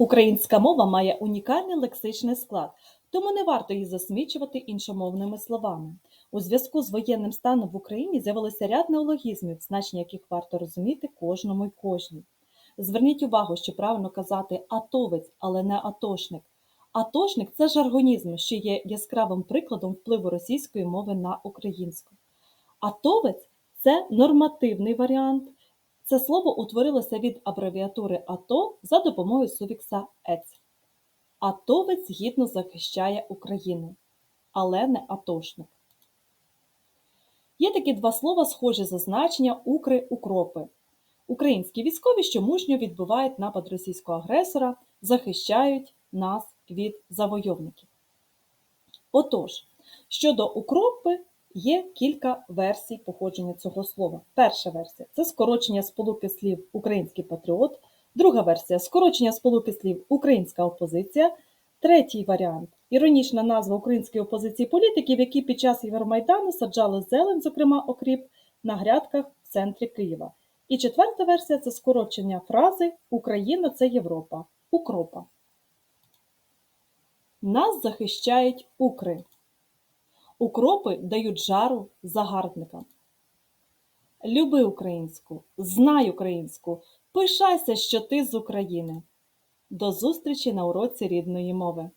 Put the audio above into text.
Українська мова має унікальний лексичний склад, тому не варто її засмічувати іншомовними словами. У зв'язку з воєнним станом в Україні з'явилося ряд неологізмів, значення яких варто розуміти кожному й кожній. Зверніть увагу, що правильно казати атовець, але не атошник. Атошник це жаргонізм, що є яскравим прикладом впливу російської мови на українську. Атовець це нормативний варіант. Це слово утворилося від абревіатури АТО за допомогою суфікса «ець». Атовець гідно захищає Україну, але не атошник. Є такі два слова, схожі за значення укри укропи. Українські військові, що мужньо відбивають напад російського агресора, захищають нас від завойовників. Отож, щодо укропи є кілька версій походження цього слова. Перша версія це скорочення сполуки слів Український патріот, друга версія скорочення сполуки слів Українська опозиція, третій варіант іронічна назва української опозиції політиків, які під час Євромайдану саджали зелень, зокрема окріп, на грядках в центрі Києва. І четверта версія це скорочення фрази Україна це Європа. Укропа. Нас захищають укри. Укропи дають жару загарбникам. Люби українську, знай українську, пишайся, що ти з України. До зустрічі на уроці рідної мови.